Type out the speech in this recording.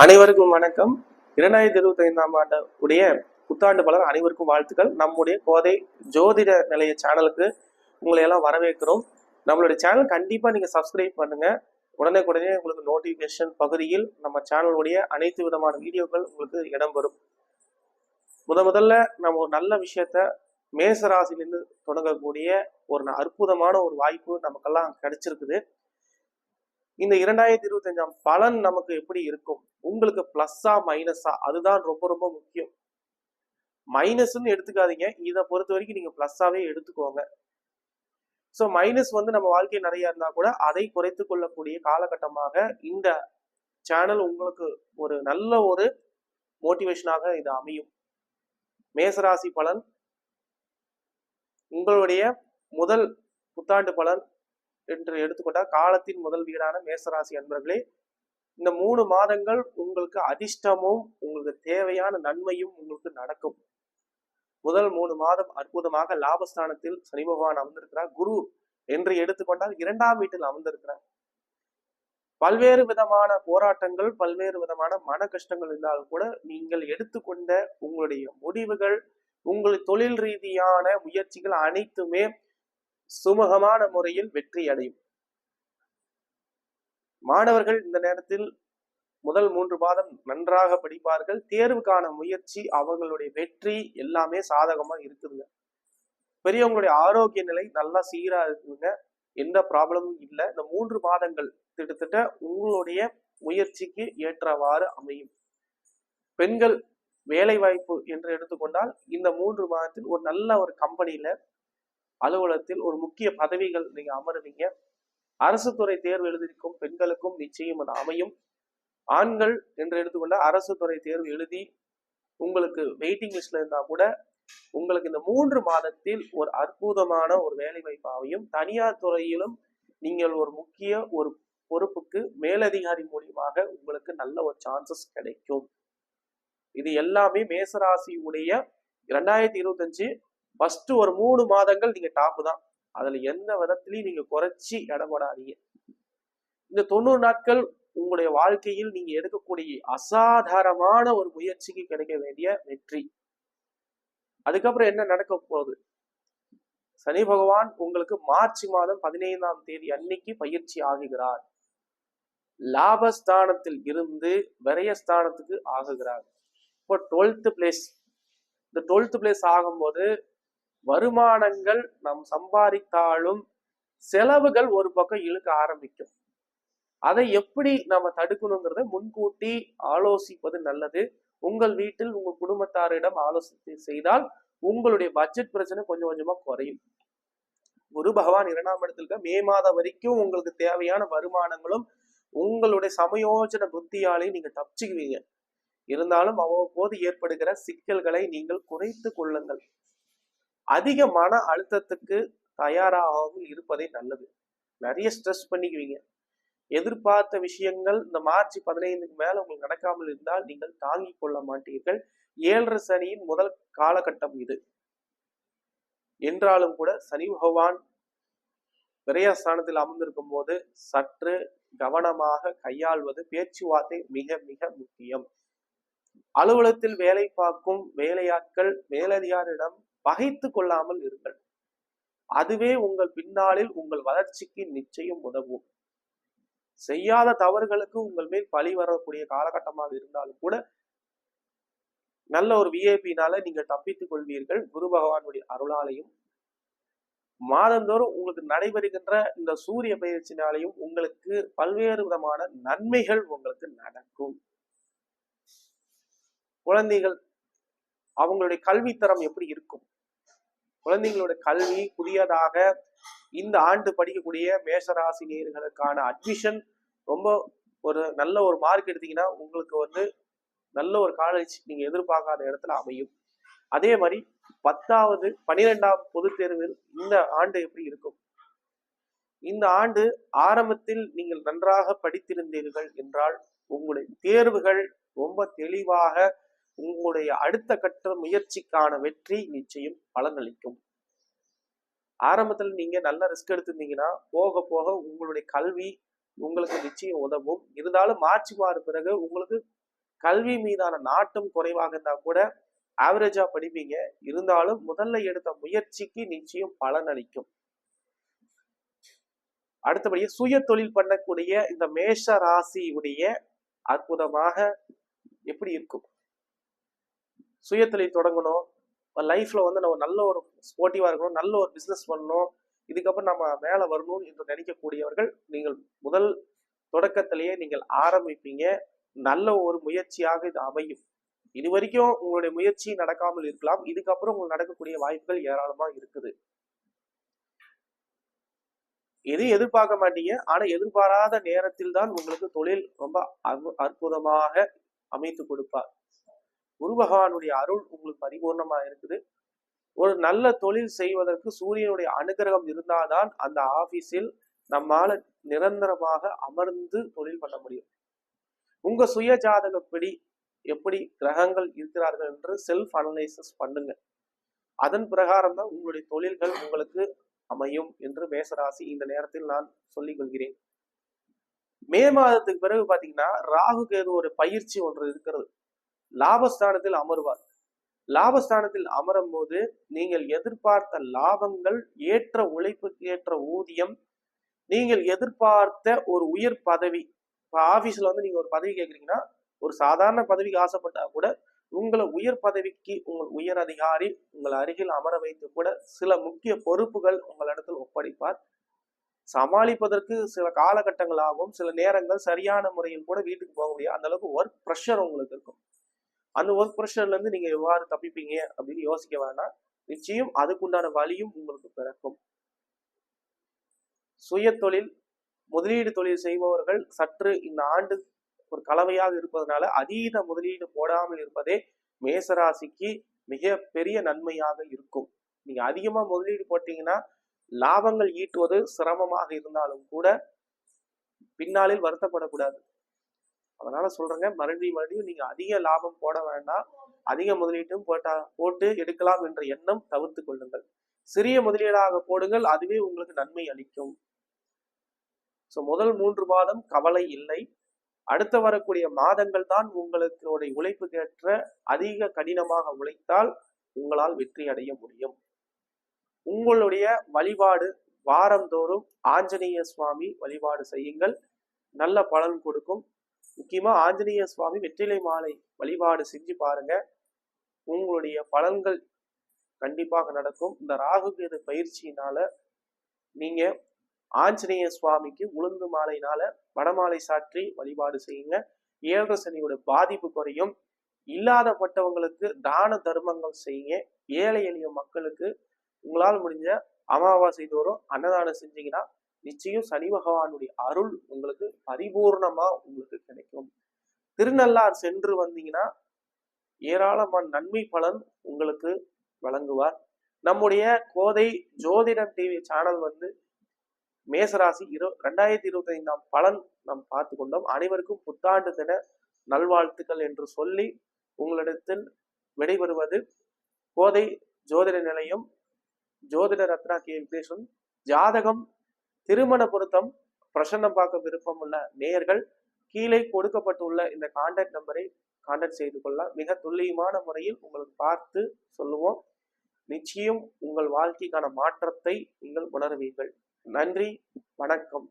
அனைவருக்கும் வணக்கம். இரண்டாயிரத்தி இருபத்தி ஐந்தாம் ஆண்டு உடைய புத்தாண்டு பலர் அனைவருக்கும் வாழ்த்துக்கள். நம்முடைய கோதை ஜோதிட நிலைய சேனலுக்கு உங்களை எல்லாம் வரவேற்கிறோம். நம்மளுடைய சேனல் கண்டிப்பா நீங்க சப்ஸ்கிரைப் பண்ணுங்க. உடனே உடனே உங்களுக்கு நோட்டிபிகேஷன் பகுதியில் நம்ம சேனலுடைய அனைத்து விதமான வீடியோக்கள் உங்களுக்கு இடம்பெறும். முத முதல்ல நம்ம ஒரு நல்ல விஷயத்த மேசராசியிலிருந்து தொடங்கக்கூடிய ஒரு அற்புதமான ஒரு வாய்ப்பு நமக்கெல்லாம் கிடைச்சிருக்குது. இந்த இரண்டாயிரத்தி இருபத்தஞ்சாம் பலன் நமக்கு எப்படி இருக்கும்? உங்களுக்கு பிளஸ்ஸா மைனஸா அதுதான் ரொம்ப ரொம்ப முக்கியம். மைனஸ்ன்னு எடுத்துக்காதீங்க. இதை பொறுத்த வரைக்கும் நீங்க பிளஸ்ஸாவே எடுத்துக்கோங்க. ஸோ மைனஸ் வந்து நம்ம வாழ்க்கை நிறைய இருந்தா கூட அதை குறைத்து கொள்ளக்கூடிய காலகட்டமாக இந்த சேனல் உங்களுக்கு ஒரு நல்ல ஒரு மோட்டிவேஷனாக இது அமையும். மேசராசி பலன் உங்களுடைய முதல் புத்தாண்டு பலன் என்று எடுத்துக்கொண்டால் காலத்தின் முதல் வீடான மேசராசி அன்பர்களே இந்த மூணு மாதங்கள் உங்களுக்கு அதிர்ஷ்டமும் உங்களுக்கு தேவையான நன்மையும் உங்களுக்கு நடக்கும். முதல் மூணு மாதம் அற்புதமாக லாபஸ்தானத்தில் சனி பகவான் அமர்ந்திருக்கிறார். குரு என்று எடுத்துக்கொண்டால் இரண்டாம் வீட்டில் அமர்ந்திருக்கிறார். பல்வேறு விதமான போராட்டங்கள் பல்வேறு விதமான மன கஷ்டங்கள் இருந்தாலும் கூட நீங்கள் எடுத்துக்கொண்ட உங்களுடைய முடிவுகள் உங்கள் தொழில் ரீதியான முயற்சிகள் அனைத்துமே சுமூகமான முறையில் வெற்றி அடையும். மாணவர்கள் இந்த நேரத்தில் முதல் மூன்று மாதம் நன்றாக படிப்பார்கள். தேர்வுக்கான முயற்சி அவர்களுடைய வெற்றி எல்லாமே சாதகமா இருக்குதுங்க. பெரியவங்களுடைய ஆரோக்கிய நிலை நல்லா சீரா இருக்குதுங்க. எந்த ப்ராப்ளமும் இல்லை. இந்த மூன்று மாதங்கள் கிட்டத்தட்ட உங்களுடைய முயற்சிக்கு ஏற்றவாறு அமையும். பெண்கள் வேலை வாய்ப்பு என்று எடுத்துக்கொண்டால் இந்த மூன்று மாதத்தில் ஒரு நல்ல ஒரு கம்பெனியில அலுவலகத்தில் ஒரு முக்கிய பதவிகள் நீங்க அமருவீங்க. அரசு துறை தேர்வு எழுதியிருக்கும் பெண்களுக்கும் நிச்சயம் அது அமையும். ஆண்கள் என்று எடுத்துக்கொண்ட அரசு துறை தேர்வு எழுதி உங்களுக்கு வெயிட்டிங் லிஸ்ட்ல இருந்தா கூட உங்களுக்கு இந்த மூன்று மாதத்தில் ஒரு அற்புதமான ஒரு வேலை வாய்ப்பு அமையும். தனியார் துறையிலும் நீங்கள் ஒரு முக்கிய ஒரு பொறுப்புக்கு மேலதிகாரி மூலியமாக உங்களுக்கு நல்ல ஒரு சான்சஸ் கிடைக்கும். இது எல்லாமே மேசராசியுடைய இரண்டாயிரத்தி இருபத்தஞ்சு ஃபர்ஸ்ட் ஒரு மூணு மாதங்கள் நீங்க டாப் தான். அதுல எந்த விதத்திலையும் நீங்க குறைச்சி இடப்படாதீங்க. இந்த தொண்ணூறு நாட்கள் உங்களுடைய வாழ்க்கையில் நீங்க எடுக்கக்கூடிய அசாதாரணமான ஒரு முயற்சிக்கு கிடைக்க வேண்டிய வெற்றி. அதுக்கப்புறம் என்ன நடக்க போகுது? சனி பகவான் உங்களுக்கு மார்ச் மாதம் பதினைந்தாம் தேதி அன்னைக்கு பயிற்சி ஆகுகிறார். லாபஸ்தானத்தில் இருந்து விரயஸ்தானத்துக்கு ஆகுகிறார். இப்போ டுவெல்த் பிளேஸ் இந்த டுவெல்த் பிளேஸ் ஆகும்போது வருமானங்கள் நாம் சம்பாதித்தாலும் செலவுகள் ஒரு பக்கம் இழுக்க ஆரம்பிக்கும். அதை எப்படி நம்ம தடுக்கணுங்கிறத முன்கூட்டி ஆலோசிப்பது நல்லது. உங்கள் வீட்டில் உங்கள் குடும்பத்தாரிடம் ஆலோசித்து செய்தால் உங்களுடைய பட்ஜெட் பிரச்சனை கொஞ்சம் கொஞ்சமா குறையும். குரு பகவான் இரண்டாம் இடத்துல இருக்க மே மாதம் வரைக்கும் உங்களுக்கு தேவையான வருமானங்களும் உங்களுடைய சமயோஜன புத்தியாலையும் நீங்க தப்பிச்சுக்குவீங்க. இருந்தாலும் அவ்வப்போது ஏற்படுகிற சிக்கல்களை நீங்கள் குறைத்து கொள்ளுங்கள். அதிக மன அழுத்தத்துக்கு தயாராகாமல் இருப்பதே நல்லது. நிறைய ஸ்ட்ரெஸ் பண்ணிக்குவீங்க. எதிர்பார்த்த விஷயங்கள் இந்த மார்ச் பதினைந்துக்கு மேல உங்களுக்கு நடக்காமல் இருந்தால் நீங்கள் தாங்கி கொள்ள மாட்டீர்கள். ஏழரை சனியின் முதல் காலகட்டம் இது. என்றாலும் கூட சனி பகவான் விரயஸ்தானத்தில் அமர்ந்திருக்கும் போது சற்று கவனமாக கையாள்வது பேச்சுவார்த்தை மிக மிக முக்கியம். அலுவலகத்தில் வேலை பார்க்கும் வேலையாட்கள் மேலதிகாரிடம் பகைத்து கொள்ளாமல் இருங்கள். அதுவே உங்கள் பின்னாளில் உங்கள் வளர்ச்சிக்கு நிச்சயம் உதவும். செய்யாத தவறுகளுக்கு உங்கள் மேல் பழி வரக்கூடிய காலகட்டமாக இருந்தாலும் கூட நல்ல ஒரு விஐபினால நீங்க தப்பித்துக் கொள்வீர்கள். குரு பகவானுடைய அருளாலையும் மாதந்தோறும் உங்களுக்கு நடைபெறுகின்ற இந்த சூரிய பயிற்சினாலையும் உங்களுக்கு பல்வேறு விதமான நன்மைகள் உங்களுக்கு நடக்கும். குழந்தைகள் அவங்களுடைய கல்வித்தரம் எப்படி இருக்கும்? குழந்தைங்களோட கல்வி புதியதாக இந்த ஆண்டு படிக்கக்கூடிய மேஷராசி நேர்களுக்கான அட்மிஷன் ரொம்ப ஒரு நல்ல ஒரு மார்க் எடுத்தீங்கன்னா உங்களுக்கு வந்து நல்ல ஒரு காலேஜ் நீங்க எதிர்பார்க்காத இடத்துல அமையும். அதே மாதிரி பத்தாவது பனிரெண்டாம் பொதுத் தேர்வில் இந்த ஆண்டு எப்படி இருக்கும்? இந்த ஆண்டு ஆரம்பத்தில் நீங்கள் நன்றாக படித்திருந்தீர்கள் என்றால் உங்களுடைய தேர்வுகள் ரொம்ப தெளிவாக உங்களுடைய அடுத்த கட்ட முயற்சிக்கான வெற்றி நிச்சயம் பலனளிக்கும். ஆரம்பத்தில் நீங்க நல்ல ரிஸ்க் எடுத்திருந்தீங்கன்னா போக போக உங்களுடைய கல்வி உங்களுக்கு நிச்சயம் உதவும். இருந்தாலும் மார்ச் மாறு பிறகு உங்களுக்கு கல்வி மீதான நாட்டம் குறைவாக இருந்தா கூட ஆவரேஜா படிப்பீங்க. இருந்தாலும் முதல்ல எடுத்த முயற்சிக்கு நிச்சயம் பலன் அளிக்கும் அடுத்தபடியே சுய தொழில் பண்ணக்கூடிய இந்த மேஷ ராசியுடைய அற்புதமாக எப்படி இருக்கும்? சுயத்தொழில் தொடங்கணும். லைஃப்ல வந்து நம்ம நல்ல ஒரு ஸ்போர்ட்டிவா இருக்கணும் நல்ல ஒரு பிசினஸ் பண்ணணும். இதுக்கப்புறம் நம்ம மேலே வரணும் என்று நினைக்கக்கூடியவர்கள் நீங்கள் முதல் தொடக்கத்திலேயே நீங்கள் ஆரம்பிப்பீங்க. நல்ல ஒரு முயற்சியாக இது அமையும். இது வரைக்கும் உங்களுடைய முயற்சி நடக்காமல் இருக்கலாம். இதுக்கப்புறம் உங்களுக்கு நடக்கக்கூடிய வாய்ப்புகள் ஏராளமா இருக்குது. எதையும் எதிர்பார்க்க மாட்டீங்க. ஆனா எதிர்பாராத நேரத்தில் தான் உங்களுக்கு தொழில் ரொம்ப அற்புதமாக அமைத்து கொடுப்பார். குரு பகவானுடைய அருள் உங்களுக்கு பரிபூர்ணமா இருக்குது. ஒரு நல்ல தொழில் செய்வதற்கு சூரியனுடைய அனுகிரகம் இருந்தாதான் அந்த ஆபீஸில் நம்மால நிரந்தரமாக அமர்ந்து தொழில் பண்ண முடியும். உங்க சுய ஜாதகப்படி எப்படி கிரகங்கள் இருக்கிறார்கள் என்று செல்ஃப் அனலைசிஸ் பண்ணுங்க. அதன் பிரகாரம் தான் உங்களுடைய தொழில்கள் உங்களுக்கு அமையும் என்று மேசராசி இந்த நேரத்தில் நான் சொல்லிக் கொள்கிறேன். மே மாதத்துக்கு பிறகு பாத்தீங்கன்னா ராகு கேது ஒரு பயிற்சி ஒன்று இருக்கிறது. லாபஸ்தானத்தில் அமர்வார். லாபஸ்தானத்தில் அமரும் போது நீங்கள் எதிர்பார்த்த லாபங்கள் ஏற்ற உழைப்புக்கு ஏற்ற ஊதியம் நீங்கள் எதிர்பார்த்த ஒரு உயர் பதவி இப்போ ஆபீஸ்ல வந்து நீங்க ஒரு பதவி கேட்குறீங்கன்னா ஒரு சாதாரண பதவிக்கு ஆசைப்பட்டா கூட உங்களை உயர் பதவிக்கு உங்கள் உயர் அதிகாரி உங்கள் அருகில் அமர வைத்து கூட சில முக்கிய பொறுப்புகள் உங்களிடத்தில் ஒப்படைப்பார். சமாளிப்பதற்கு சில காலகட்டங்கள் ஆகும் சில நேரங்கள் சரியான முறையில் கூட வீட்டுக்கு போக முடியாது. அந்த அளவுக்கு ஒர்க் ப்ரெஷர் உங்களுக்கு இருக்கும். அந்த ஒர்க் ப்ரெஷர்லேருந்து நீங்கள் எவ்வாறு தப்பிப்பீங்க அப்படின்னு யோசிக்க வேணாம். நிச்சயம் அதுக்குண்டான வழியும் உங்களுக்கு பிறக்கும். சுய தொழில் முதலீடு தொழில் செய்பவர்கள் சற்று இந்த ஆண்டு ஒரு கலவையாக இருப்பதனால அதீத முதலீடு போடாமல் இருப்பதே மேசராசிக்கு மிக பெரிய நன்மையாக இருக்கும். நீங்க அதிகமா முதலீடு போட்டீங்கன்னா லாபங்கள் ஈட்டுவது சிரமமாக இருந்தாலும் கூட பின்னாளில் வருத்தப்படக்கூடாது. அதனால சொல்றேங்க மறுபடியும் மறுபடியும் நீங்க அதிக லாபம் போட வேண்டாம். அதிக முதலீட்டும் போட்டா போட்டு எடுக்கலாம் என்ற எண்ணம் தவிர்த்து கொள்ளுங்கள். சிறிய முதலீடாக போடுங்கள் அதுவே உங்களுக்கு நன்மை அளிக்கும். ஸோ முதல் மூன்று மாதம் கவலை இல்லை. அடுத்து வரக்கூடிய மாதங்கள் தான் உங்களுக்கு உழைப்புக்கேற்ற அதிக கடினமாக உழைத்தால் உங்களால் வெற்றி அடைய முடியும். உங்களுடைய வழிபாடு வாரந்தோறும் ஆஞ்சநேய சுவாமி வழிபாடு செய்யுங்கள். நல்ல பலன் கொடுக்கும். முக்கியமாக ஆஞ்சநேய சுவாமி வெற்றிலை மாலை வழிபாடு செஞ்சு பாருங்க. உங்களுடைய பலன்கள் கண்டிப்பாக நடக்கும். இந்த ராகு கேது பயிற்சியினால நீங்க ஆஞ்சநேய சுவாமிக்கு உளுந்து மாலையினால வடமாலை சாற்றி வழிபாடு செய்யுங்க. ஏழரை சனியோட பாதிப்பு குறையும். இல்லாதப்பட்டவங்களுக்கு தான தர்மங்கள் செய்யுங்க. ஏழை எளிய மக்களுக்கு உங்களால் முடிஞ்ச அமாவாசை தோறும் அன்னதானம் செஞ்சீங்கன்னா நிச்சயம் சனி பகவானுடைய அருள் உங்களுக்கு பரிபூர்ணமா உங்களுக்கு கிடைக்கும். திருநள்ளார் சென்று வந்தீங்கன்னா ஏராளமான நன்மை பலன் உங்களுக்கு வழங்குவார். நம்முடைய கோதை ஜோதிடம் டிவி சேனல் வந்து மேசராசி இரு ரெண்டாயிரத்தி இருபத்தி ஐந்தாம் பலன் நாம் பார்த்து கொண்டோம். அனைவருக்கும் புத்தாண்டு தின நல்வாழ்த்துக்கள் என்று சொல்லி உங்களிடத்தில் விடைபெறுவது கோதை ஜோதிட நிலையம் ஜோதிட ரத்னா கே விக்னேஸ்வரன். ஜாதகம் திருமண பொருத்தம் பிரசன்னம் பார்க்க விருப்பம் உள்ள நேயர்கள் கீழே கொடுக்கப்பட்டுள்ள இந்த கான்டாக்ட் நம்பரை கான்டாக்ட் செய்து கொள்ளலாம். மிக துல்லியமான முறையில் உங்களுக்கு பார்த்து சொல்லுவோம். நிச்சயம் உங்கள் வாழ்க்கைக்கான மாற்றத்தை நீங்கள் உணர்வீர்கள். நன்றி வணக்கம்.